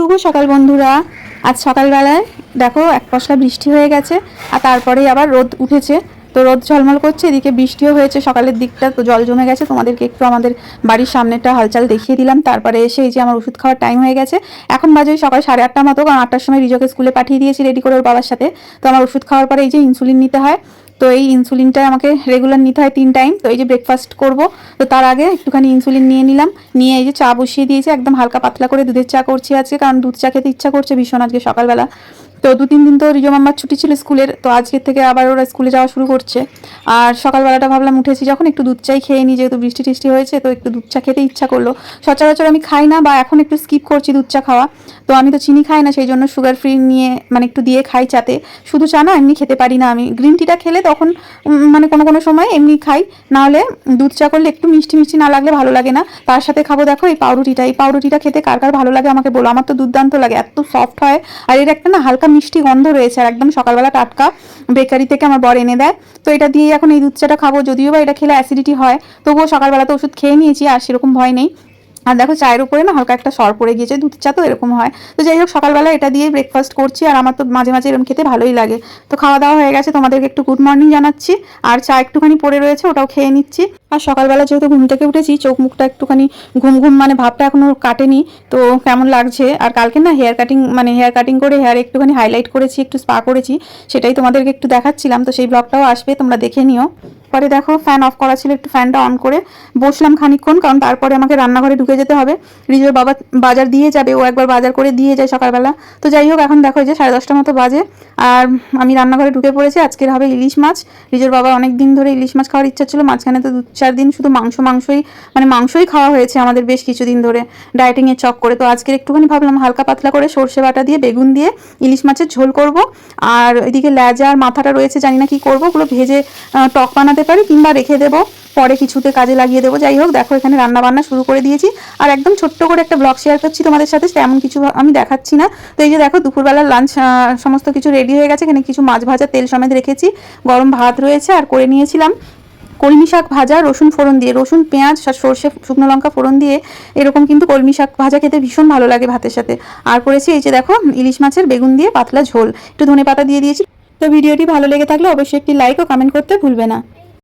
শুভ সকাল বন্ধুরা। আজ সকালবেলায় দেখো এক পশলা বৃষ্টি হয়ে গেছে, আর তারপরেই আবার রোদ উঠেছে। তো রোদ ঝলমল করছে, এদিকে বৃষ্টিও হয়েছে, সকালের দিকটা তো জল জমে গেছে। তোমাদেরকে একটু আমাদের বাড়ির সামনেটা হালচাল দেখিয়ে দিলাম। তারপরে এসে এই যে আমার ওষুধ খাওয়ার টাইম হয়ে গেছে। এখন বাজে সকাল সাড়ে আটটা মতো, কারণ আটটার সময় রিজকে স্কুলে পাঠিয়ে দিয়েছি রেডি করে ওর বাবার সাথে। তো আমার ওষুধ খাওয়ার পরে এই যে ইনসুলিন নিতে হয় তো এই ইনসুলিনটা আমাকে রেগুলার নিতে হয় তিন টাইম তো এই যে ব্রেকফাস্ট করব, তো তার আগে একটুখানি ইনসুলিন নিয়ে নিলাম, নিয়ে এই যে চা বসিয়ে দিয়েছি, একদম হালকা পাতলা করে দুধের চা করছি আজকে, কারণ দুধ চা খেতে ইচ্ছা করছে ভীষণ আজকে সকালবেলা। তো দু, তিন দিন তো রিজো মাম্মার ছুটি ছিল স্কুলের, তো আজকের থেকে আবার ওরা স্কুলে যাওয়া শুরু করছে। আর সকালবেলাটা ভাবলাম উঠেছি, যখন একটু দুধ চাই খেয়ে নিই, যেহেতু বৃষ্টি টিষ্টি হয়েছে, তো একটু দুধ চা খেতে ইচ্ছা করল। সচরাচর আমি খাই না বা এখন একটু স্কিপ করছি দুধ চা খাওয়া। তো আমি তো চিনি খাই না, সেই জন্য সুগার ফ্রি নিয়ে মানে একটু দিয়ে খাই চাতে। শুধু চা না, এমনি খেতে পারি না আমি। গ্রিন টিটা খেলে তখন মানে কোনো কোনো সময় এমনি খাই। নাহলে দুধ চা করলে একটু মিষ্টি মিষ্টি না লাগলে ভালো লাগে না। তার সাথে খাব দেখো এই পাউরুটিটা। এই পাউরুটিটা খেতে কার কার ভালো লাগে আমাকে বলো? আমার তো দুর্দান্ত লাগে, এত সফট হয়। আর এর একটা না, হালকা মিষ্টি গন্ধ রয়েছে আর একদম সকালবেলা টাটকা বেকারি থেকে আমার বর এনে দেয়। তো এটা দিয়ে এখন এই দুধ চাটা খাব, যদিও বা এটা খেলে অ্যাসিডিটি হয়। তবুও সকালবেলা তো ওষুধ খেয়ে নিয়েছি আর সেরকম ভয় নেই। আর দেখো চায়ের উপরে না হালকা একটা সর পড়ে গিয়েছে দুধ চা তো এরকম হয়। তো যাই হোক সকালবেলা এটা দিয়ে ব্রেকফাস্ট করছি, আর আমার তো মাঝে মাঝে এরকম খেতে ভালোই লাগে। তো খাওয়া দাওয়া হয়ে গেছে, তোমাদেরকে একটু গুড মর্নিং জানাচ্ছি, আর চা একটুখানি পড়ে রয়েছে, ওটাও খেয়ে নিচ্ছি। আর সকালবেলা যেহেতু ঘুম থেকে উঠেছি, চোখ মুখটা একটুখানি ঘুম ঘুম মানে ভাবটা এখনও কাটেনি। তো কেমন লাগছে? আর কালকে না হেয়ার কাটিং মানে হেয়ার কাটিং করে হেয়ার একটুখানি হাইলাইট করেছি, একটু স্পা করেছি, সেটাই তোমাদেরকে একটু দেখাচ্ছিলাম। তো সেই ব্লগটাও আসবে, তোমরা দেখে নিও। পরে দেখো ফ্যান অফ করা ছিল, একটু ফ্যানটা অন করে বসলাম খানিকক্ষণ, কারণ তারপরে আমাকে রান্নাঘরে ঢুকে যেতে হবে। রিজোর বাবা বাজার দিয়ে যাবে, ও একবার বাজার করে দিয়ে যায় সকালবেলা। তো যাই হোক, এখন দেখো যে সাড়ে দশটার মতো বাজে। আর আমি রান্নাঘরে ঢুকে পড়েছি, আজকের হবে ইলিশ মাছ। রিজোর বাবা অনেক দিন ধরে ইলিশ মাছ খাওয়ার ইচ্ছা ছিল, মাঝখানে তো দু চার দিন শুধু মাংস, মাংসই মানে মাংসই খাওয়া হয়েছে আমাদের বেশ কিছুদিন ধরে। ডায়েটিংয়ের চক করে। তো আজকের একটুখানি ভাবলাম, হালকা পাতলা করে সর্ষে বাটা দিয়ে বেগুন দিয়ে ইলিশ মাছের ঝোল করব। আর এদিকে লেজা আর মাথাটা রয়েছে, জানি না কি করব ওগুলো ভেজে টক বানাতে পারি কিংবা রেখে দেবো। পরে কিছুতে কাজে লাগিয়ে দেবো। যাই হোক, দেখো এখানে রান্না বান্না শুরু করে দিয়েছি। আর একদম ছোট্ট করে একটা ব্লগ শেয়ার করছি তোমাদের সাথে। তেমন কিছু আমি দেখাচ্ছি না। তো এই যে দেখো, দুপুরবেলার লাঞ্চ সমস্ত কিছু রেডি হয়ে গেছে। এখানে কিছু মাছ ভাজা, তেল সমেত রেখেছি। গরম ভাত রয়েছে আর করে নিয়েছিলাম। কলমি শাক ভাজা, রসুন ফোড়ন দিয়ে। রসুন, পেঁয়াজ সর্ষে, শুকনো লঙ্কা ফোড়ন দিয়ে এরকম কিন্তু কলমি শাক ভাজা খেতে ভীষণ ভালো লাগে ভাতের সাথে। আর করেছি এই যে দেখো, ইলিশ মাছের বেগুন দিয়ে পাতলা ঝোল। একটু ধনে পাতা দিয়ে দিয়েছি। তো ভিডিওটি ভালো লেগে থাকলে অবশ্যই একটি লাইক ও কমেন্ট করতে ভুলবে না।